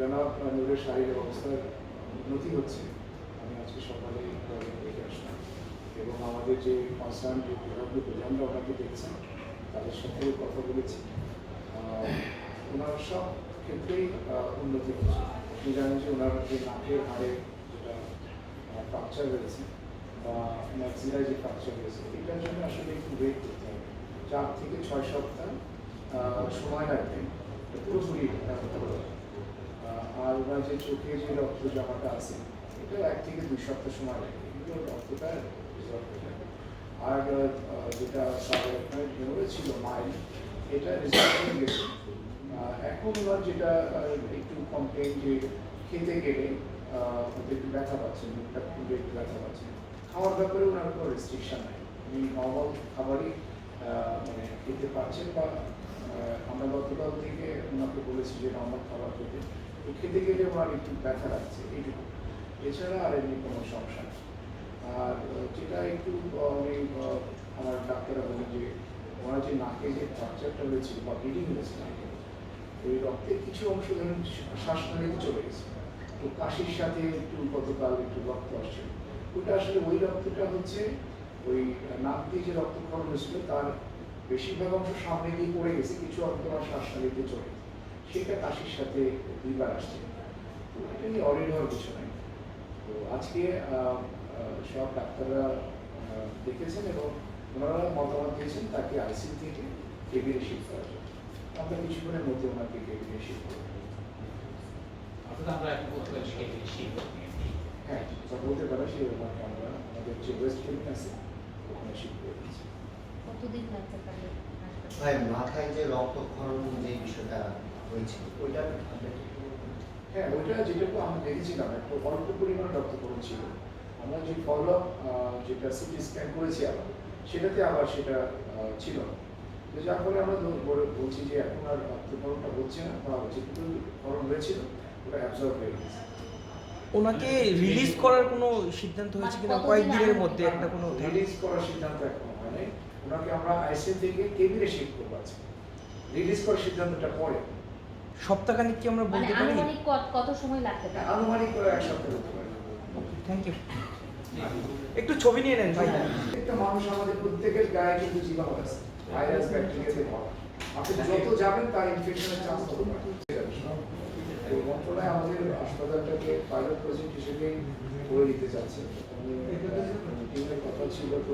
জনাব নূরের শারীরিক অবস্থার উন্নতি হচ্ছে। আমি আজকে সকালে দেখে আসলাম এবং আমাদের যে কনসার্ন যে বিভাগীয় প্রধানরা ওনাকে দেখছেন, তাদের সাথে কথা বলেছি। ওনার সব ক্ষেত্রেই উন্নতি হচ্ছে। আপনি জানেন যে ওনার যে নাকের হাড়ে যেটা ফ্র্যাকচার হয়েছে বা ম্যাক্সিলায় যে ফ্র্যাকচার হয়েছে, এটার জন্য আসলে একটু ওয়েট করতে হবে। চার থেকে ছয় সপ্তাহ সময় লাগবে। পুরোপুরি আর ওনার যে চোখে যে রক্ত জমাটা আছে এটা এক থেকে দুই সপ্তাহ সময় লাগে। এগুলো রক্তটা আর যেটা ভেঙে ছিল মাইল, এটা রিজলভ হয়ে গেছে। এখন ওনার যেটা একটু কমপ্লেন যে খেতে গেলে হয়তো একটু ব্যথা পাচ্ছেন মুখটা খুলে একটু ব্যথা পাচ্ছেন খাওয়ার ব্যাপারে ওনার কোনো রেস্ট্রিকশন নাই। উনি নর্মাল খাবারই মানে খেতে পারছেন বা আমরা গতকাল থেকে ওনাকে বলেছি যে নর্মাল খাবার খেতে। তো খেতে গেলে ওনার একটু ব্যথা লাগছে, এইটুকু। এছাড়া আর এমনি কোনো সমস্যা আর যেটা একটু আমি আমার ডাক্তাররা বলেন যে ওনার যে নাকে যে ফ্র্যাকচারটা হয়েছিল বা ব্লিডিং হয়েছে নাকে, ওই রক্তের কিছু অংশ ধরুন শ্বাসনালীতে চলে গেছে। তো কাশির সাথে একটু গতকাল একটু রক্ত আসছিল ওটা আসলে ওই রক্তটা হচ্ছে, ওই নাক দিয়ে যে রক্তক্ষরণ হয়েছিল, তার বেশিরভাগ অংশ সামনে দিয়ে পড়ে গেছে, কিছু অংশ আমার শ্বাসনালীতে চলে গেছে। সেটা কাশির সাথে দুইবার আসছে। তো এটা নিয়ে অরিড হওয়ার কিছু নাই তো আজকে সব ডাক্তাররা দেখেছেন এবং ওনারা মতামত দিয়েছেন তাকে আইসিউ থেকে কেবিনে শিফট করার জন্য। আমরা কিছুক্ষণের মধ্যে ওনাকে কেবিনে শিফট করব আমরা এখন বলতে পারি সেটা হ্যাঁ বলতে পারে সেই ওনাকে আমরা আমাদের যে ওয়েস্ট কেবিন আছে ওখানে শিফট করে দিচ্ছি কতদিন লাগতে পারে ভাই মাথায় যে রক্তক্ষরণ যে বিষয়টা হয়েছিল ওইটা? হ্যাঁ ওইটা যেটুকু আমরা দেখেছিলাম একটু অল্প পরিমাণ রক্তক্ষরণ ছিল আমরা যে ফলো যেটা সিটি স্ক্যান করেছি আবার সেটাতে আবার সেটা আহ, ছিল না। তো যার ফলে আমরা বলছি যে এখন আর রক্তক্ষরণটা হচ্ছে না বা যেটুকু ক্ষরণ হয়েছিল ওটা অ্যাবজর্ব হয়ে গেছে। ওনাকে রিলিজ করার কোনো সিদ্ধান্ত হয়েছে কিনা? কতদিন কয়েকদিনের মধ্যে একটা কোনো রিলিজ করার সিদ্ধান্ত এখনও হয় নাই ওনাকে আমরা আইসিএল থেকে কেবিনে শিফট করব আজকে। রিলিজ করার সিদ্ধান্তটা পরে। সপ্তাহখানিক কি আমরা মানে বলতে পারি? আনুমানিক কত- কত সময় লাগতে পারে? আনুমানিক করে এক সপ্তাহ হতে পারে থ্যাংক ইউ একটু ছবি নিয়ে নেন ভাই প্রত্যেকটা মানুষ আমাদের প্রত্যেকের গায়ে কিন্তু জীবাণু আছে। ভাইরাস ব্যাকটেরিয়াতে ভরা আপনি যত যাবেন তার ইনফেকশনের চান্স তত এই মন্ত্রণালয় আমাদের হাসপাতালটাকে পাইলট প্রজেক্ট হিসেবে করে দিতে চাচ্ছে মিটিংয়ের কথা ছিল তো